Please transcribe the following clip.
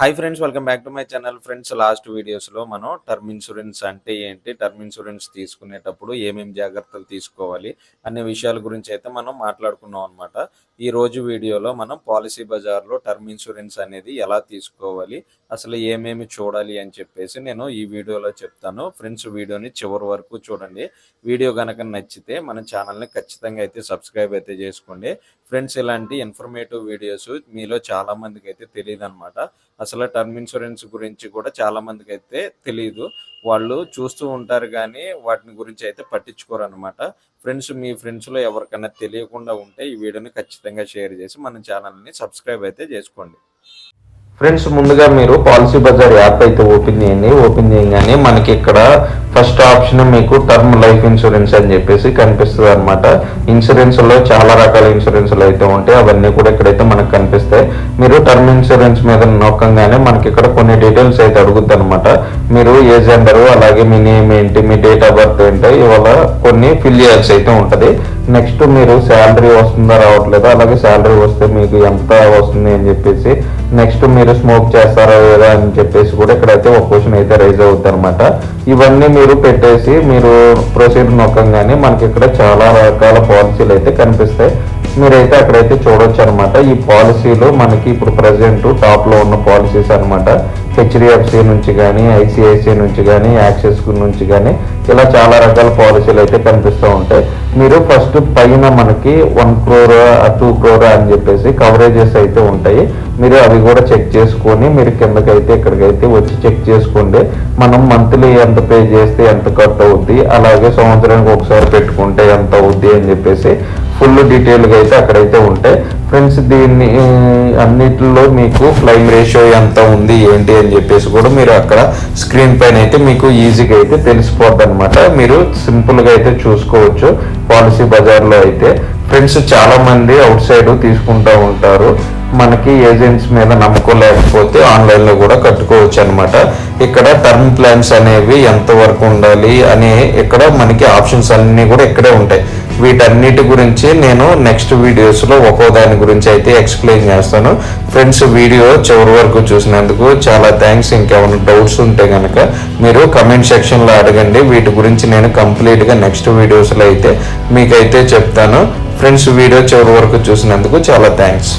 Hi friends welcome back to my channel friends last వీడియోస్లో మనం term insurance అంటే ఏంటి? టర్మ్ ఇన్సూరెన్స్ తీసుకునేటప్పుడు ఏమేమి జాగ్రత్తలు తీసుకోవాలి అనే విషయాల గురించి అయితే మనం మాట్లాడుకున్నాం అనమాట ఈ రోజు వీడియోలో మనం పాలసీ బజార్లో టర్మ్ ఇన్సూరెన్స్ అనేది ఎలా తీసుకోవాలి అసలు ఏమేమి చూడాలి అని చెప్పేసి నేను ఈ వీడియోలో చెప్తాను. ఫ్రెండ్స్ వీడియోని చివరి వరకు చూడండి. వీడియో కనుక నచ్చితే మన ఛానల్ని ఖచ్చితంగా అయితే సబ్స్క్రైబ్ అయితే చేసుకోండి. ఫ్రెండ్స్ ఇలాంటి ఇన్ఫర్మేటివ్ వీడియోస్ మీలో చాలా మందికి అయితే తెలియదు అనమాట అసలు టర్మ్ ఇన్సూరెన్స్ గురించి కూడా చాలా మందికి అయితే తెలియదు వాళ్ళు చూస్తూ ఉంటారు కానీ వాటిని గురించి అయితే పట్టించుకోరు అనమాట ఫ్రెండ్స్ మీ ఫ్రెండ్స్లో ఎవరికైనా తెలియకుండా ఉంటే ఈ వీడియోని ఖచ్చితంగా షేర్ చేసి మన ఛానల్ని సబ్స్క్రైబ్ అయితే చేసుకోండి. ఫ్రెండ్స్ ముందుగా మీరు పాలసీ బజార్ యాప్ అయితే ఓపెన్ చేయండి. ఓపెన్ చేయగానే మనకి ఇక్కడ ఫస్ట్ ఆప్షన్ మీకు టర్మ్ లైఫ్ ఇన్సూరెన్స్ అని చెప్పేసి కనిపిస్తుంది అనమాట ఇన్సూరెన్స్లో చాలా రకాల ఇన్సూరెన్స్లు అయితే ఉంటాయి. అవన్నీ కూడా ఇక్కడైతే మనకు కనిపిస్తాయి. మీరు టర్మ్ ఇన్సూరెన్స్ మీద నొక్కంగానే మనకి ఇక్కడ కొన్ని డీటెయిల్స్ అయితే అడుగుద్ది అనమాట మీరు ఏ జెండరు అలాగే మీ నేమ్ ఏంటి మీ డేట్ ఆఫ్ బర్త్ ఏంటో ఇవాళ కొన్ని ఫిల్ చేయాల్సి అయితే ఉంటుంది. నెక్స్ట్ మీరు శాలరీ వస్తుందా రావట్లేదా అలాగే శాలరీ వస్తే మీకు ఎంత వస్తుంది అని చెప్పేసి నెక్స్ట్ మీరు స్మోక్ చేస్తారా లేదా అని చెప్పేసి కూడా ఇక్కడైతే ఒక క్వశ్చన్ అయితే రైజ్ అవుతుంది అనమాట ఇవన్నీ మీరు పెట్టేసి మీరు ప్రొసీడ్ నొక్కంగానే మనకి ఇక్కడ చాలా రకాల పాలసీలు అయితే కనిపిస్తాయి. మీరైతే అక్కడైతే చూడొచ్చు అనమాట ఈ పాలసీలు మనకి ఇప్పుడు ప్రజెంట్ టాప్లో ఉన్న పాలసీస్ అనమాట హెచ్డిఎఫ్సి నుంచి కానీ ఐసిఐసిఐ నుంచి కానీ యాక్సెస్ నుంచి కానీ ఇలా చాలా రకాల పాలసీలు అయితే కనిపిస్తూ ఉంటాయి. మీరు ఫస్ట్ పైన మనకి వన్ క్రోర్ టూ క్రోర్ అని చెప్పేసి కవరేజెస్ అయితే ఉంటాయి. మీరు అవి కూడా చెక్ చేసుకొని మీరు కిందకైతే ఇక్కడికైతే వచ్చి చెక్ చేసుకోండి. మనం మంత్లీ ఎంత పే చేస్తే ఎంత కట్ అవుద్ది అలాగే సంవత్సరానికి ఒకసారి పెట్టుకుంటే ఎంత అవుద్ది అని చెప్పేసి ఫుల్ డీటెయిల్గా అయితే అక్కడైతే ఉంటాయి. ఫ్రెండ్స్ దీన్ని అన్నిటిలో మీకు క్లైమ్ రేషియో ఎంత ఉంది ఏంటి అని చెప్పేసి కూడా మీరు అక్కడ స్క్రీన్ పైన అయితే మీకు ఈజీగా అయితే తెలిసిపోద్ది అనమాట మీరు సింపుల్గా అయితే చూసుకోవచ్చు. పాలసీ బజార్లో అయితే ఫ్రెండ్స్ చాలామంది అవుట్ సైడ్ తీసుకుంటూ ఉంటారు. మనకి ఏజెంట్స్ మీద నమ్మకం లేకపోతే ఆన్లైన్లో కూడా కట్టుకోవచ్చు అనమాట ఇక్కడ టర్మ్ ప్లాన్స్ అనేవి ఎంత వరకు ఉండాలి అని ఇక్కడ మనకి ఆప్షన్స్ అన్నీ కూడా ఇక్కడే ఉంటాయి. వీటన్నిటి గురించి నేను నెక్స్ట్ వీడియోస్లో ఒక్కో దాని గురించి అయితే ఎక్స్ప్లెయిన్ చేస్తాను. ఫ్రెండ్స్ వీడియో చివరి వరకు చూసినందుకు చాలా థ్యాంక్స్ ఇంకేమైనా డౌట్స్ ఉంటే కనుక మీరు కమెంట్ సెక్షన్లో అడగండి. వీటి గురించి నేను కంప్లీట్గా నెక్స్ట్ వీడియోస్లో అయితే మీకైతే చెప్తాను. ఫ్రెండ్స్ వీడియో చివరి వరకు చూసినందుకు చాలా థ్యాంక్స్